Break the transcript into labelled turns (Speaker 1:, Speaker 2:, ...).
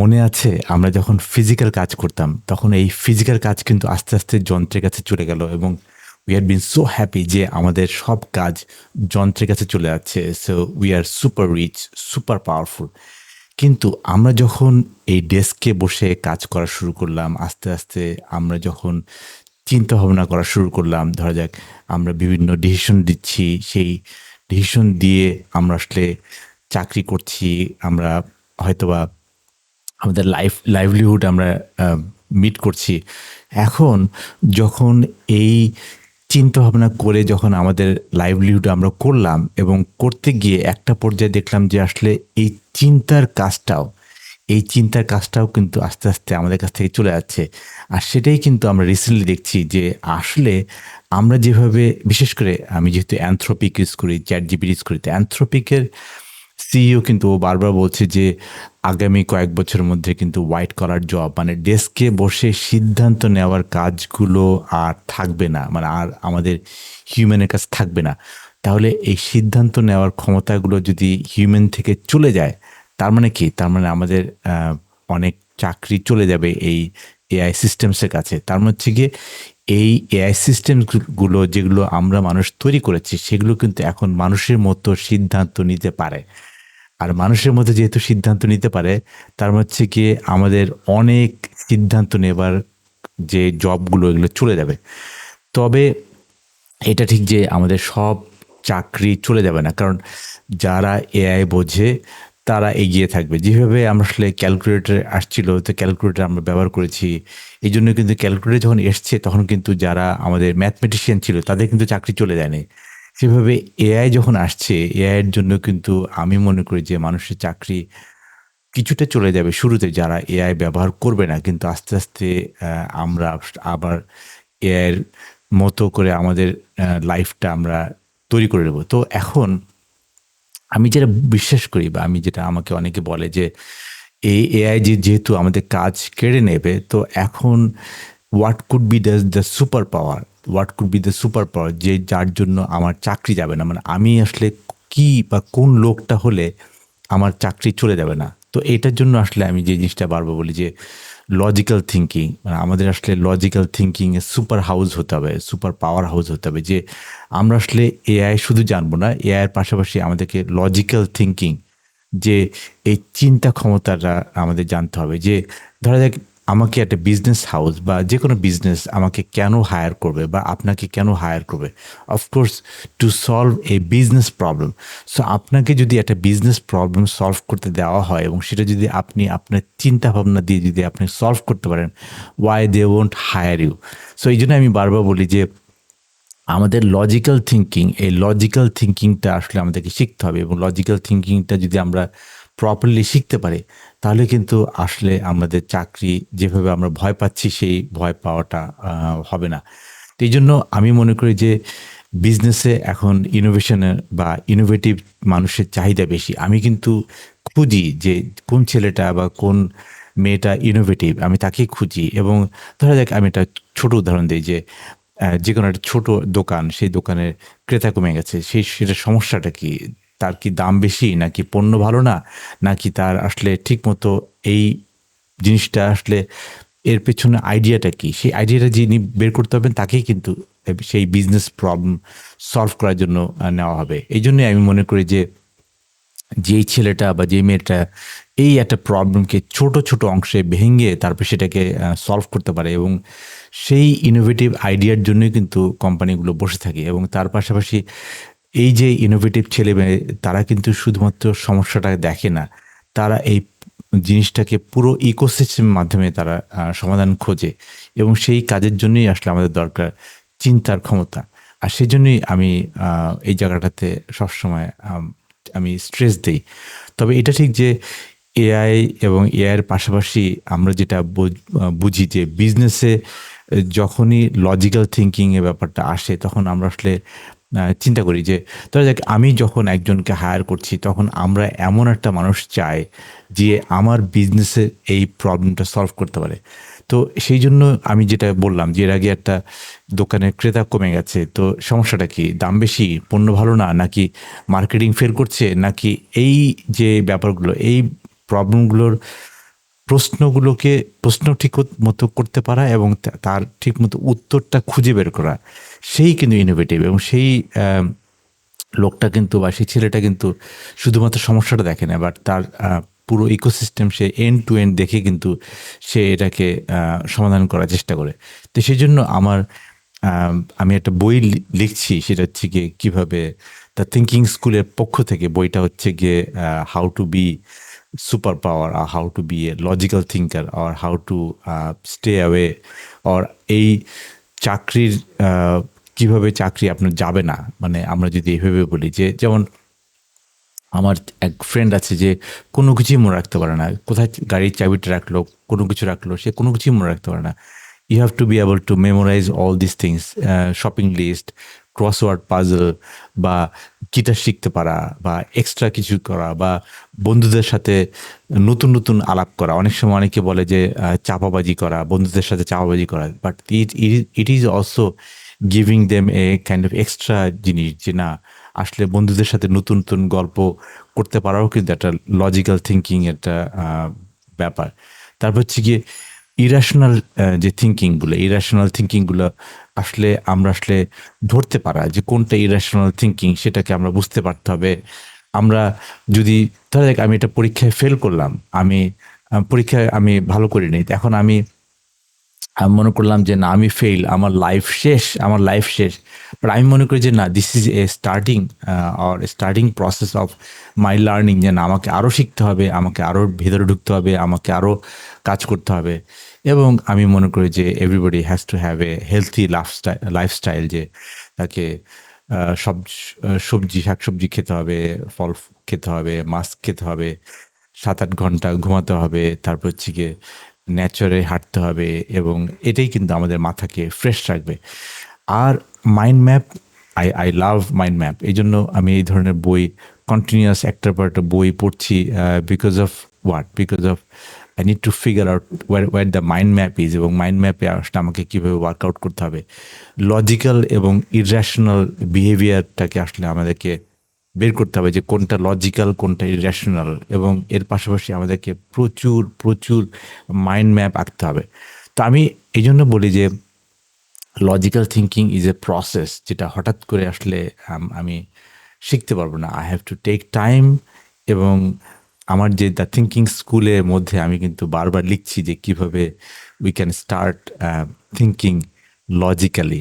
Speaker 1: মনে আছে, আমরা যখন ফিজিক্যাল কাজ করতাম, তখন এই ফিজিক্যাল কাজ কিন্তু আস্তে আস্তে যন্ত্রের কাছে চলে গেল এবং we are been so happy যে আমাদের সব কাজ যন্ত্রের কাছে চলে যাচ্ছে so we are super rich super powerful কিন্তু আমরা যখন এই ডেস্কে বসে কাজ করা শুরু করলাম, আস্তে আস্তে আমরা যখন চিন্তা ভাবনা করা শুরু করলাম, ধরা যাক আমরা বিভিন্ন ডিসিশন দিচ্ছি, সেই ডিসিশন দিয়ে আমরা আসলে চাকরি করছি, আমরা হয়তোবা আমাদের লাইফ লাইভলিহুড আমরা মিট করছি। এখন যখন এই চিন্তা ভাবনা করে যখন আমাদের লাইভলিহুড আমরা করলাম এবং করতে গিয়ে একটা পর্যায়ে দেখলাম যে আসলে এই চিন্তার কাজটাও, এই চিন্তার কাজটাও কিন্তু আস্তে আস্তে আমাদের কাছ থেকে চলে যাচ্ছে। আর সেটাই কিন্তু আমরা রিসেন্টলি দেখছি যে আসলে আমরা যেভাবে, বিশেষ করে আমি যেহেতু অ্যান্থ্রোপিক ইউজ করি চ্যাট জিপি ইউজ করি, তো অ্যান্থ্রোপিকের সিইও কিন্তু ও বারবার বলছে যে আগামী কয়েক বছরের মধ্যে কিন্তু হোয়াইট কলার জব মানে ডেস্কে বসে সিদ্ধান্ত নেওয়ার কাজগুলো আর থাকবে না মানে আর আমাদের হিউম্যানের কাছে থাকবে না। তাহলে এই সিদ্ধান্ত নেওয়ার ক্ষমতাগুলো যদি হিউম্যান থেকে চলে যায়, তার মানে কি? তার মানে আমাদের অনেক চাকরি চলে যাবে এই এআই সিস্টেমসের কাছে। তার মানে হচ্ছে গিয়ে এই এআই সিস্টেমগুলো যেগুলো আমরা মানুষ তৈরি করেছি, সেগুলো কিন্তু এখন মানুষের মতো সিদ্ধান্ত নিতে পারে। আর মানুষের মধ্যে যেহেতু সিদ্ধান্ত নিতে পারে, তার হচ্ছে গিয়ে আমাদের অনেক সিদ্ধান্ত নেবার যে জবগুলো এগুলো চলে যাবে। তবে এটা ঠিক যে আমাদের সব চাকরি চলে যাবে না, কারণ যারা এআই বোঝে তারা এগিয়ে থাকবে। যেভাবে আমরা আসলে ক্যালকুলেটর আসছিল, তো ক্যালকুলেটর আমরা ব্যবহার করেছি, এই জন্য কিন্তু ক্যালকুলেটর যখন এসছে তখন কিন্তু যারা আমাদের ম্যাথমেটিশিয়ান ছিল তাদের কিন্তু চাকরি চলে যায়নি। সেভাবে এআই যখন আসছে এআইয়ের জন্য কিন্তু আমি মনে করি যে মানুষের চাকরি কিছুটা চলে যাবে শুরুতে। যারা এআই ব্যবহার করবে না, কিন্তু আস্তে আস্তে আমরা আবার এআইয়ের মতো করে আমাদের লাইফটা আমরা তৈরি করে নেব। তো এখন আমি যেটা বিশ্বাস করি বা আমি যেটা আমাকে অনেকে বলে যে, এই এআই যে যেহেতু আমাদের কাজ কেড়ে নেবে, তো এখন what could be the the super power what could be the super power যে যার জন্য আমার চাকরি যাবে না। মানে আমি আসলে কি বা কোন লোকটা হলে আমার চাকরি চলে যাবে না। তো এটার জন্য আসলে আমি যে জিনিসটা বারবার বলি যে লজিক্যাল থিঙ্কিং মানে আমাদের আসলে লজিক্যাল থিঙ্কিংয়ে সুপার হাউস হতে হবে সুপার পাওয়ার হাউস হতে হবে। যে আমরা আসলে এআই শুধু জানব না এআইয়ের পাশাপাশি আমাদেরকে লজিক্যাল থিঙ্কিং যে এই চিন্তা ক্ষমতাটা আমাদের জানতে হবে। যে ধরা যাক আমাকে একটা বিজনেস হাউস বা যে কোনো বিজনেস আমাকে কেন হায়ার করবে বা আপনাকে কেন হায়ার করবে? Of course to solve a business problem so আপনাকে যদি একটা বিজনেস প্রবলেম সলভ করতে দেওয়া হয় এবং সেটা যদি আপনি আপনার চিন্তা ভাবনা দিয়ে যদি আপনি সলভ করতে পারেন why they won't hire you so এই জন্য আমি বারবার বলি যে আমাদের লজিক্যাল থিঙ্কিং এই লজিক্যাল থিঙ্কিংটা আসলে আমাদেরকে শিখতে হবে এবং লজিক্যাল থিঙ্কিংটা যদি আমরা প্রপারলি শিখতে পারি, তাহলে কিন্তু আসলে আমাদের চাকরি যেভাবে আমরা ভয় পাচ্ছি, সেই ভয় পাওয়াটা হবে না। এই জন্য আমি মনে করি যে বিজনেসে এখন ইনোভেশনের বা ইনোভেটিভ মানুষের চাহিদা বেশি। আমি কিন্তু খুঁজি যে কোন ছেলেটা বা কোন মেয়েটা ইনোভেটিভ আমি তাকেই খুঁজি। এবং ধরা যাক, আমি একটা ছোট উদাহরণ দিই যে যে কোনো একটা ছোটো দোকান, সেই দোকানের ক্রেতা কমে গেছে, সেই, সেটার সমস্যাটা কি? তার কি দাম বেশি, নাকি পণ্য ভালো না, নাকি তার আসলে ঠিকমতো এই জিনিসটা আসলে এর পেছনে আইডিয়াটা কি? সেই আইডিয়াটা যিনি বের করতে পারবেন, তাকেই কিন্তু সেই বিজনেস প্রবলেম সলভ করার জন্য নেওয়া হবে। এই জন্যই আমি মনে করি যে, যেই ছেলেটা বা যে মেয়েটা এই একটা প্রবলেমকে ছোট ছোট অংশে ভেঙে তারপর সেটাকে সলভ করতে পারে এবং সেই ইনোভেটিভ আইডিয়ার জন্যই কিন্তু কোম্পানিগুলো বসে থাকে এবং তার পাশাপাশি এই যে ইনোভেটিভ ছেলে মেয়ে তারা কিন্তু শুধুমাত্র সমস্যাটা দেখে না, তারা এই জিনিসটাকে পুরো ইকোসিস্টেমের মাধ্যমে তারা সমাধান খোঁজে এবং সেই কাজের জন্যই আসলে আমাদের দরকার চিন্তার ক্ষমতা। আর সেই জন্যই আমি এই জায়গাটাতে সবসময়, আমি স্ট্রেস দিই। তবে এটা ঠিক যে এআই এবং এআইয়ের পাশাপাশি আমরা যেটা বুঝি যে বিজনেসে যখনই লজিক্যাল থিঙ্কিংয়ের ব্যাপারটা আসে, তখন আমরা আসলে চিন্তা করি যে, ধরা যাক, আমি যখন একজনকে হায়ার করছি, তখন আমরা এমন একটা মানুষ চাই যে আমার বিজনেসের এই প্রবলেমটা সলভ করতে পারে। তো সেই জন্য আমি যেটা বললাম যে, এর আগে একটা দোকানের ক্রেতা কমে গেছে, তো সমস্যাটা কি? দাম বেশি? পণ্য ভালো না? নাকি মার্কেটিং ফেল করছে? নাকি এই যে ব্যাপারগুলো, এই প্রবলেমগুলোর প্রশ্নগুলোকে প্রশ্ন ঠিক মতো করতে পারা এবং তার ঠিক মতো উত্তরটা খুঁজে বের করা, সেই কিন্তু ইনোভেটিভ এবং সেই লোকটা কিন্তু বা সেই ছেলেটা কিন্তু শুধুমাত্র সমস্যাটা দেখে না বাট তার পুরো ইকোসিস্টেম সে এন্ড টু এন্ড দেখে কিন্তু সে এটাকে সমাধান করার চেষ্টা করে। তো সেই জন্য আমার আমি একটা বই লিখছি, সেটা হচ্ছে গিয়ে কীভাবে দ্য থিঙ্কিং স্কুলের পক্ষ থেকে বইটা হচ্ছে গিয়ে how to be super power R how to be a logical thinker R how to stay away or এই চাকরির কীভাবে চাকরি আপনার যাবে না? মানে আমরা যদি এভাবে বলি যে, যেমন আমার এক ফ্রেন্ড আছে যে কোনো কিছুই মনে রাখতে পারে না। কোথায় গাড়ির চাবিটা রাখল, কোনো কিছু রাখল, সে কোনো কিছুই মনে রাখতে পারে না। You have to be able to memorise all this things shopping list crossword puzzle বা গিটার শিখতে পারা বা এক্সট্রা কিছু করা বা বন্ধুদের সাথে নতুন নতুন আলাপ করা। অনেক সময় অনেকে বলে যে চাপাবাজি করা, বন্ধুদের সাথে চাপাবাজি করা। But it it is also giving them a kind of extra জিনিস যে, না, আসলে বন্ধুদের সাথে নতুন নতুন গল্প করতে পারাও কিন্তু একটা লজিক্যাল থিঙ্কিং একটা ব্যাপার। তারপর হচ্ছে গিয়ে ইরাশনাল যে থিঙ্কিংগুলো ইরাশনাল থিঙ্কিংগুলো আসলে আমরা আসলে ধরতে পারা যে কোনটা ইরাশনাল থিঙ্কিং সেটাকে আমরা বুঝতে পারতে হবে। আমরা যদি, ধরে দেখ, আমি এটা পরীক্ষায় ফেল করলাম, আমি পরীক্ষায় আমি ভালো করিনি এখন আমি আমি মনে করলাম যে না, আমি ফেল আমার লাইফ শেষ, আমার লাইফ শেষ। বাট আমি মনে করি যে না this is a starting or starting process of my learning যে না, আমাকে আরও শিখতে হবে, আমাকে আরও ভেতরে ঢুকতে হবে, আমাকে আরও কাজ করতে হবে। এবং আমি মনে করি যে everybody has to have a healthy lifestyle lifestyle যে তাকে সব সবজি, শাকসবজি খেতে হবে, ফল খেতে হবে, মাছ খেতে হবে সাত আট ঘণ্টা ঘুমাতে হবে, তারপর হচ্ছে গিয়ে ন্যাচারে হাঁটতে হবে এবং এটাই কিন্তু আমাদের মাথাকে ফ্রেশ রাখবে। আর mind map I I love mind map এই জন্য আমি এই ধরনের বই কন্টিনিউয়াস একটার পর একটা বই পড়ছি because of what because of I need to figure out where where the mind map is এবং মাইন্ড ম্যাপে আসলে আমাকে কীভাবে ওয়ার্কআউট করতে হবে। লজিক্যাল এবং ইরেশনাল বিহেভিয়ারটাকে আসলে আমাদেরকে বের করতে হবে যে কোনটা লজিক্যাল কোনটা ইরেশনাল এবং এর পাশাপাশি আমাদেরকে প্রচুর প্রচুর মাইন্ড ম্যাপ আঁকতে হবে। তো আমি এই জন্য বলি যে logical thinking is a process যেটা হঠাৎ করে আসলে আমি শিখতে পারব না। I have to take time এবং আমার যে দ্য থিঙ্কিং স্কুলের মধ্যে আমি কিন্তু বারবার লিখছি যে কীভাবে we can start thinking logically